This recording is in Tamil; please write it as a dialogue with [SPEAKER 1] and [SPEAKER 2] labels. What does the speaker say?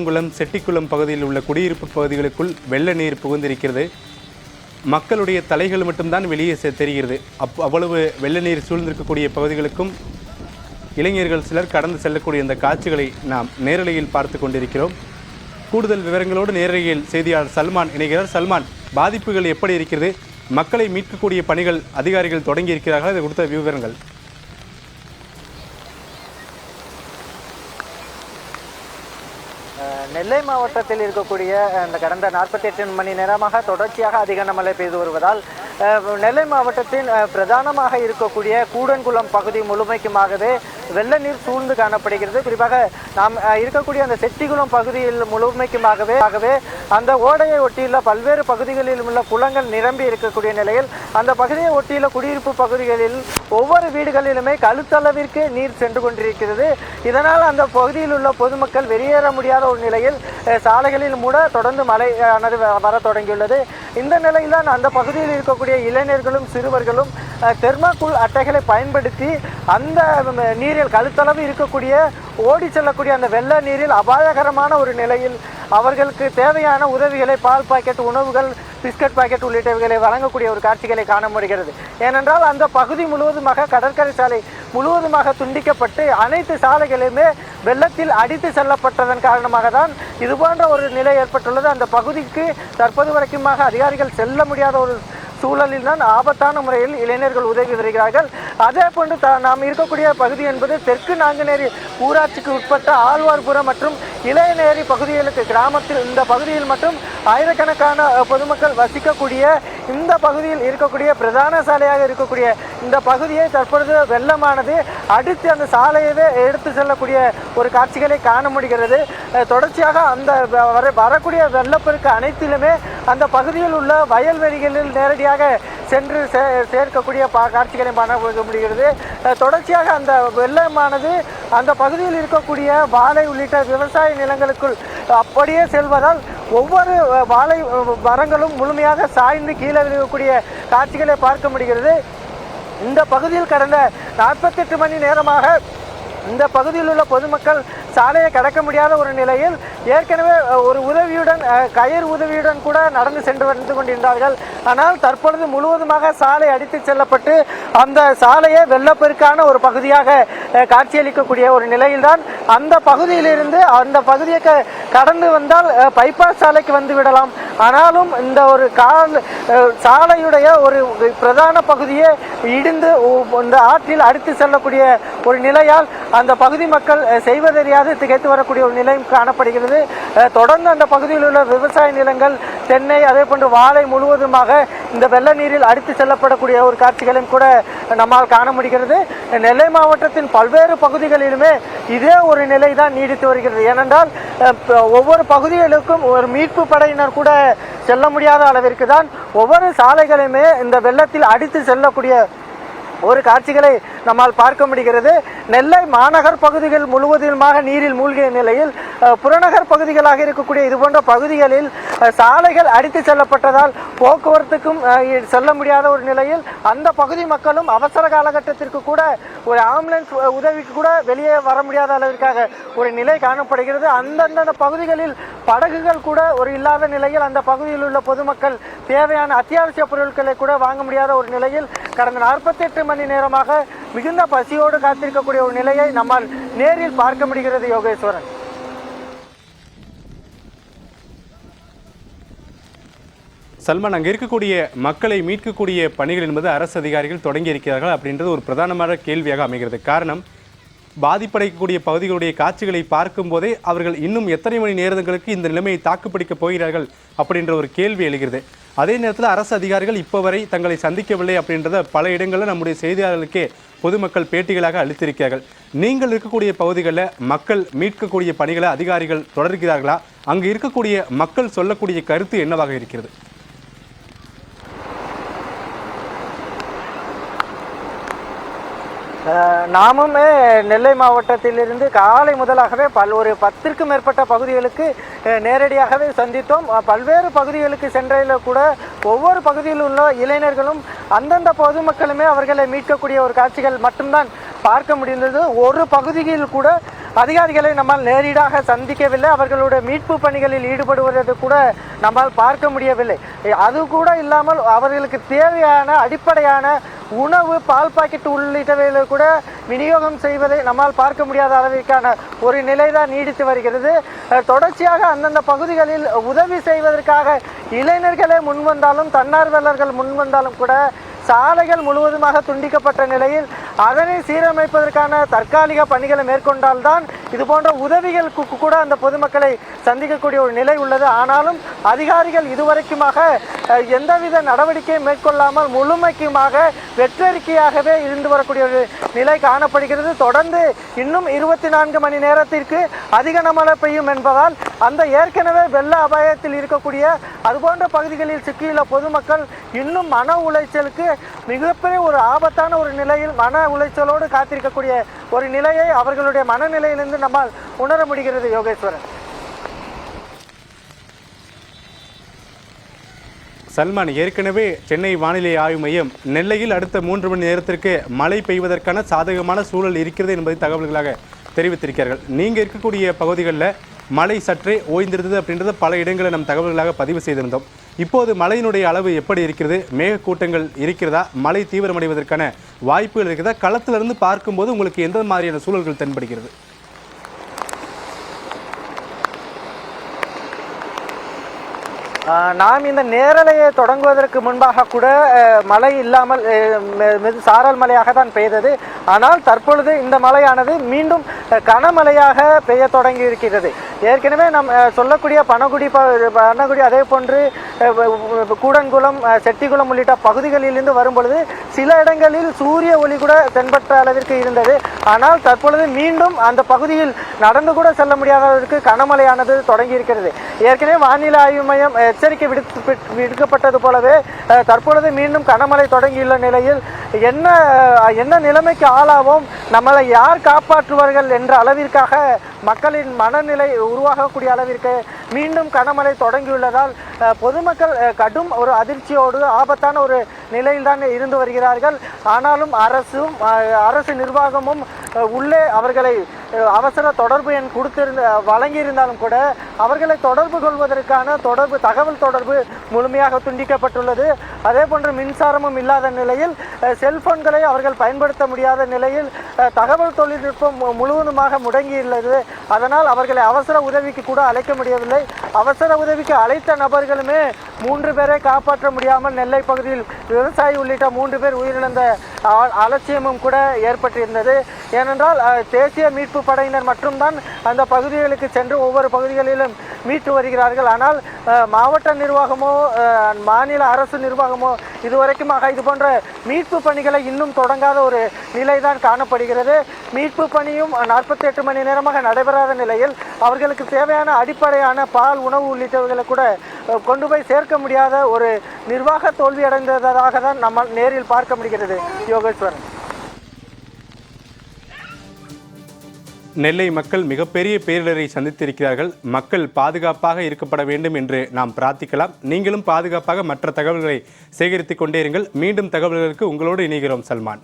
[SPEAKER 1] குளம் செட்டிக்குளம் பகுதியில் உள்ள குடியிருப்பு பகுதிகளுக்குள் வெள்ள நீர் புகுந்திருக்கிறது. மக்களுடைய தலைகள் மட்டும்தான் வெளியே தெரிகிறது. அப் அவ்வளவு வெள்ள நீர் சூழ்ந்திருக்கக்கூடிய பகுதிகளுக்கும் இளைஞர்கள் சிலர் கடந்து செல்லக்கூடிய இந்த காட்சிகளை நாம் நேரலையில் பார்த்து கொண்டிருக்கிறோம். கூடுதல் விவரங்களோடு நேரலையில் செய்தியாளர் சல்மான் இணைகிறார். சல்மான் பாதிப்புகள் எப்படி இருக்கிறது? மக்களை மீட்கக்கூடிய பணிகள் அதிகாரிகள் தொடங்கி இருக்கிறார்களா இது கொடுத்த விவரங்கள்.
[SPEAKER 2] நெல்லை மாவட்டத்தில் இருக்கக்கூடிய இந்த கடந்த நாற்பத்தி எட்டு மணி நேரமாக தொடர்ச்சியாக அதிக மழை பெய்து வருவதால் நெல்லை மாவட்டத்தின் பிரதானமாக இருக்கக்கூடிய கூடன்குளம் பகுதி முழுமைக்குமாகவே வெள்ள நீர் சூழ்ந்து காணப்படுகிறது. குறிப்பாக நாம் இருக்கக்கூடிய அந்த செட்டிகுளம் பகுதியில் முழுமைக்குமாகவே ஆகவே அந்த ஓடையை ஒட்டியுள்ள பல்வேறு பகுதிகளில் உள்ள குளங்கள் நிரம்பி இருக்கக்கூடிய நிலையில் அந்த பகுதியை ஒட்டியுள்ள குடியிருப்பு பகுதிகளில் ஒவ்வொரு வீடுகளிலுமே கழுத்தளவிற்கு நீர் சென்று கொண்டிருக்கிறது. இதனால் அந்த பகுதியில் உள்ள பொதுமக்கள் வெளியேற முடியாத ஒரு நிலையில் சாலைகளில் மூட தொடர்ந்து மழையானது வ- வர தொடங்கியுள்ளது. இந்த நிலையில் தான் அந்த பகுதியில் இருக்கக்கூடிய இளைஞர்களும் சிறுவர்களும் தெர்மாக்குள் அட்டைகளை பயன்படுத்தி அந்த நீரில் கழுத்தளவு இருக்கக்கூடிய ஓடி செல்லக்கூடிய அந்த வெள்ள நீரில் அபாயகரமான ஒரு நிலையில் அவர்களுக்கு தேவையான உதவிகளை பால் பாக்கெட் உணவுகள் பிஸ்கட் பாக்கெட் உள்ளிட்டவைகளை வழங்கக்கூடிய ஒரு காட்சிகளை காண முடிகிறது. ஏனென்றால் அந்த பகுதி முழுவதுமாக கடற்கரை சாலை முழுவதுமாக துண்டிக்கப்பட்டு அனைத்து சாலைகளுமே வெள்ளத்தில் அடித்து செல்லப்பட்டதன் காரணமாக தான் இதுபோன்ற ஒரு நிலை ஏற்பட்டுள்ளது. அந்த பகுதிக்கு தற்போது வரைக்குமாக அதிகாரிகள் செல்ல முடியாத ஒரு சூழலில் தான் ஆபத்தான முறையில் இளைஞர்கள் உதவி வருகிறார்கள். அதே போன்று நாம் இருக்கக்கூடிய பகுதி என்பது தெற்கு நாங்குநேரி ஊராட்சிக்கு உட்பட்ட ஆழ்வார்புரம் மற்றும் இளையநேரி பகுதிகளுக்கு கிராமத்தில் இந்த பகுதியில் மட்டும் ஆயிரக்கணக்கான பொதுமக்கள் வசிக்கக்கூடிய இந்த பகுதியில் இருக்கக்கூடிய பிரதான சாலையாக இருக்கக்கூடிய இந்த பகுதியை தற்பொழுது வெள்ளமானது அடித்து அந்த சாலையவே எடுத்து செல்லக்கூடிய ஒரு காட்சிகளை காண முடிகிறது. தொடர்ச்சியாக அந்த வர வரக்கூடிய வெள்ளப்பெருக்கு அனைத்திலுமே அந்த பகுதியில் உள்ள வயல்வெளிகளில் நேரடியாக சென்று சே- சேர்க்கக்கூடிய பா காட்சிகளை காண முடிகிறது. தொடர்ச்சியாக அந்த வெள்ளமானது அந்த பகுதியில் இருக்கக்கூடிய வாழை உள்ளிட்ட விவசாய நிலங்களுக்குள் அப்படியே செல்வதால் ஒவ்வொரு வாழை மரங்களும் முழுமையாக சாய்ந்து கீழே விழுகக்கூடிய காட்சிகளை பார்க்க முடிகிறது. இந்த பகுதியில் கடந்த நாற்பத்தெட்டு மணி நேரமாக இந்த பகுதியில் உள்ள பொதுமக்கள் சாலையை கடக்க முடியாத ஒரு நிலையில் ஏற்கனவே ஒரு உதவியுடன் கயிறு உதவியுடன் கூட நடந்து சென்று வந்து கொண்டிருந்தார்கள். ஆனால் தற்பொழுது முழுவதுமாக சாலை அடித்து செல்லப்பட்டு அந்த சாலையே வெள்ளப்பெருக்கான ஒரு பகுதியாக காட்சியளிக்கக்கூடிய ஒரு நிலையில்தான் அந்த பகுதியிலிருந்து அந்த பகுதியை க- கடந்து வந்தால் பைபாஸ் சாலைக்கு வந்து விடலாம். ஆனாலும் இந்த ஒரு கால் சாலையுடைய ஒரு பிரதான பகுதியே இடிந்து இந்த ஆற்றில் அடித்து செல்லக்கூடிய ஒரு நிலையால் அந்த பகுதி மக்கள் செய்வதறியாது திகைத்து வரக்கூடிய ஒரு நிலையும் காணப்படுகிறது. தொடர்ந்து அந்த பகுதியில் உள்ள விவசாய நிலங்கள் தென்னை அதே போன்று வாழை முழுவதுமாக இந்த வெள்ள நீரில் அடித்து செல்லப்படக்கூடிய ஒரு காட்சிகளையும் கூட நம்மால் காண முடிகிறது. நெல்லை மாவட்டத்தின் பல்வேறு பகுதிகளிலுமே இதே ஒரு நிலை தான் நீடித்து வருகிறது. ஏனென்றால் ஒவ்வொரு பகுதிகளுக்கும் ஒரு மீட்பு படையினர் கூட செல்ல முடியாத அளவிற்கு தான் ஒவ்வொரு சாலைகளையுமே இந்த வெள்ளத்தில் அடித்து செல்லக்கூடிய ஒரு காட்சிகளை நம்மால் பார்க்க முடிகிறது. நெல்லை மாநகர் பகுதிகள் முழுவதுமாக நீரில் மூழ்கிய நிலையில் புறநகர் பகுதிகளாக இருக்கக்கூடிய இது போன்ற பகுதிகளில் சாலைகள் அடித்து செல்லப்பட்டதால் போக்குவரத்துக்கும் செல்ல முடியாத ஒரு நிலையில் அந்த பகுதி மக்களும் அவசர காலகட்டத்திற்கு கூட ஒரு ஆம்புலன்ஸ் உதவிக்கு கூட வெளியே வர முடியாத அளவிற்காக ஒரு நிலை காணப்படுகிறது. அந்தந்த பகுதிகளில் படகுகள் கூட ஒரு இல்லாத நிலையில் அந்த பகுதியில் உள்ள பொதுமக்கள் தேவையான அத்தியாவசிய பொருட்களை கூட வாங்க முடியாத ஒரு நிலையில் கடந்த நாற்பத்தெட்டு மணி நேரமாக மிகுந்த பசியோடு காத்திருக்கக்கூடிய ஒரு நிலையை நம்மால் நேரில் பார்க்க முடிகிறது யோகேஸ்வரன்.
[SPEAKER 1] சல்மான் அங்கே இருக்கக்கூடிய மக்களை மீட்கக்கூடிய பணிகள் என்பது அரசு அதிகாரிகள் தொடங்கி இருக்கிறார்கள் அப்படின்றது ஒரு பிரதானமான கேள்வியாக அமைகிறது. காரணம் பாதிப்படைக்கக்கூடிய பகுதிகளுடைய காட்சிகளை பார்க்கும்போதே அவர்கள் இன்னும் எத்தனை மணி நேரங்களுக்கு இந்த நிலைமையை தாக்குப்பிடிக்கப் போகிறார்கள் அப்படின்ற ஒரு கேள்வி எழுகிறது. அதே நேரத்தில் அரசு அதிகாரிகள் இப்போ வரை தங்களை சந்திக்கவில்லை அப்படின்றத பல இடங்களில் நம்முடைய செய்தியாளர்களுக்கே பொதுமக்கள் பேட்டிகளாக அளித்திருக்கிறார்கள். நீங்கள் இருக்கக்கூடிய பகுதிகளில் மக்கள் மீட்கக்கூடிய பணிகளை அதிகாரிகள் தொடர்கிறார்களா? அங்கு இருக்கக்கூடிய மக்கள் சொல்லக்கூடிய கருத்து என்னவாக இருக்கிறது?
[SPEAKER 2] நாமுமே நெல்லை மாவட்டத்திலிருந்து காலை முதலாகவே பல் ஒரு பத்திற்கும் மேற்பட்ட பகுதிகளுக்கு நேரடியாகவே சந்தித்தோம். பல்வேறு பகுதிகளுக்கு சென்றையில் கூட ஒவ்வொரு பகுதியில் உள்ள இளைஞர்களும் அந்தந்த பொதுமக்களுமே அவர்களை மீட்கக்கூடிய ஒரு காட்சிகள் மட்டும்தான் பார்க்க முடிந்தது. ஒரு பகுதியில் கூட அதிகாரிகளை நம்மால் நேரடியாக சந்திக்கவில்லை. அவர்களுடைய மீட்பு பணிகளில் ஈடுபடுவது கூட நம்மால் பார்க்க முடியவில்லை. அது கூட இல்லாமல் அவர்களுக்கு தேவையான அடிப்படையான உணவு பால் பாக்கெட் உள்ளிட்டவைகளை கூட விநியோகம் செய்வதை நம்மால் பார்க்க முடியாத அளவிற்கான ஒரு நிலை தான் நீடித்து வருகிறது. தொடர்ச்சியாக அந்தந்த பகுதிகளில் உதவி செய்வதற்காக இளைஞர்களே முன்வந்தாலும் தன்னார்வலர்கள் முன்வந்தாலும் கூட சாலைகள் முழுவதுமாக துண்டிக்கப்பட்ட நிலையில் அதனை சீரமைப்பதற்கான தற்காலிக பணிகளை மேற்கொண்டால்தான் இது போன்ற உதவிகளுக்கு கூட அந்த பொதுமக்களை சந்திக்கக்கூடிய ஒரு நிலை உள்ளது. ஆனாலும் அதிகாரிகள் இதுவரைக்குமாக எந்தவித நடவடிக்கையும் மேற்கொள்ளாமல் முழுமைக்குமாக வெற்றறிக்கையாகவே இருந்து வரக்கூடிய ஒரு நிலை காணப்படுகிறது. தொடர்ந்து இன்னும் இருபத்தி நான்கு மணி நேரத்திற்கு அதிக மழை பெய்யும் என்பதால் அந்த ஏற்கனவே வெள்ள அபாயத்தில் இருக்கக்கூடிய அதுபோன்ற பகுதிகளில் சிக்கியுள்ள பொதுமக்கள் இன்னும் மன உளைச்சலுக்கு மிகப்பெரிய ஒரு ஆபத்தான ஒரு நிலையில் மன உளைச்சலோடு காத்திருக்கக்கூடிய ஒரு நிலையை அவர்களுடைய மனநிலையிலிருந்து நம்மால் உணர முடிகிறது யோகேஸ்வரன்.
[SPEAKER 1] சல்மான் ஏற்கனவே சென்னை வானிலை ஆய்வு மையம் நெல்லையில் அடுத்த மூன்று மணி நேரத்திற்கு மழை பெய்வதற்கான சாதகமான சூழல் இருக்கிறது என்பதை தகவல்களாக தெரிவித்திருக்கிறார்கள். நீங்கள் இருக்கக்கூடிய பகுதிகளில் மழை சற்றே ஓய்ந்திருந்தது அப்படின்றத பல இடங்களில் நம் தகவல்களாக பதிவு செய்திருந்தோம். இப்போது மழையினுடைய அளவு எப்படி இருக்கிறது? மேகக்கூட்டங்கள் இருக்கிறதா? மழை தீவிரமடைவதற்கான வாய்ப்புகள் இருக்கிறதா? களத்திலிருந்து பார்க்கும்போது உங்களுக்கு எந்த மாதிரியான சூழல்கள் தென்படுகிறது?
[SPEAKER 2] ஆஹ் நாம் இந்த நேரலையை தொடங்குவதற்கு முன்பாக கூட அஹ், மழை இல்லாமல் அஹ், சாரல் மழையாக தான் பெய்தது. ஆனால் தற்பொழுது இந்த மழையானது மீண்டும் கனமழையாக பெய்ய தொடங்கி இருக்கிறது ஏற்கனவே நம் சொல்லக்கூடிய பனகுடி ப- பனகுடி அதே போன்று கூடன்குளம் செட்டிக்குளம் உள்ளிட்ட பகுதிகளிலிருந்து வரும்பொழுது சில இடங்களில் சூரிய ஒளி கூட தென்பட்ட அளவிற்கு இருந்தது. ஆனால் தற்பொழுது மீண்டும் அந்த பகுதியில் நடந்து கூட செல்ல முடியாத அளவிற்கு கனமழையானது தொடங்கி இருக்கிறது ஏற்கனவே வானிலை ஆய்வு மையம் எச்சரிக்கை விடுத்து விடுக்கப்பட்டது போலவே தற்பொழுது மீண்டும் கனமழை தொடங்கியுள்ள நிலையில் என்ன என்ன நிலைமைக்கு ஆளாவோம் நம்மளை யார் காப்பாற்றுவார்கள் என்ற அளவிற்காக மக்களின் மனநிலை உருவாகக்கூடிய அளவிற்கு மீண்டும் கனமழை தொடங்கியுள்ளதால் பொதுமக்கள் கடும் ஒரு அதிர்ச்சியோடு ஆபத்தான ஒரு நிலையில் தான் இருந்து வருகிறார்கள். ஆனாலும் அரசும் அரசு நிர்வாகமும் உள்ளே அவர்களை அவசர தொடர்பு எண் கொடுத்திருந்த வழங்கியிருந்தாலும் கூட அவர்களை தொடர்பு கொள்வதற்கான தொடர்பு தகவல் தொடர்பு முழுமையாக துண்டிக்கப்பட்டுள்ளது. அதே போன்று மின்சாரமும் இல்லாத நிலையில் செல்போன்களை அவர்கள் பயன்படுத்த முடியாத நிலையில் தகவல் தொழில்நுட்பம் மு- முழுவதுமாக முடங்கியுள்ளது. அதனால் அவர்களை அவசர உதவிக்கு கூட அழைக்க முடியவில்லை. அவசர உதவிக்கு அழைத்த நபர்களுமே மூன்று பேரை காப்பாற்ற முடியாமல் நெல்லை பகுதியில் விவசாயி உள்ளிட்ட மூன்று பேர் உயிரிழந்த அ- அலட்சியமும் கூட ஏற்பட்டிருந்தது. ஏனென்றால் தேசிய மீட்பு படையினர் மட்டும்தான் அந்த பகுதிகளுக்கு சென்று ஒவ்வொரு பகுதிகளிலும் மீட்டு வருகிறார்கள். ஆனால் மாவட்ட நிர்வாகமோ மாநில அரசு நிர்வாகமோ இதுவரைக்குமாக இது போன்ற மீட்பு பணிகளை இன்னும் தொடங்காத ஒரு நிலைதான் காணப்படுகிறது. மீட்பு பணியும் நாற்பத்தி எட்டு மணி நேரமாக நடைபெறாத நிலையில் அவர்களுக்கு தேவையான அடிப்படையான பால் உணவு உள்ளிட்டவைகளை கூட கொண்டு போய் சேர்க்க முடியாத ஒரு நிர்வாக தோல்வியடைந்ததாக தான் நம்ம நேரில் பார்க்க முடிகிறது. யோகேஸ்வரன்.
[SPEAKER 1] நெல்லை மக்கள் மிகப்பெரிய பேரிடரை சந்தித்திருக்கிறார்கள். மக்கள் பாதுகாப்பாக இருக்கப்பட வேண்டும் என்று நாம் பிரார்த்திக்கலாம். நீங்களும் பாதுகாப்பாக மற்ற தகவல்களை சேகரித்துக் கொண்டே இருங்கள். மீண்டும் தகவல்களுக்கு உங்களோடு இணைகிறோம் சல்மான்.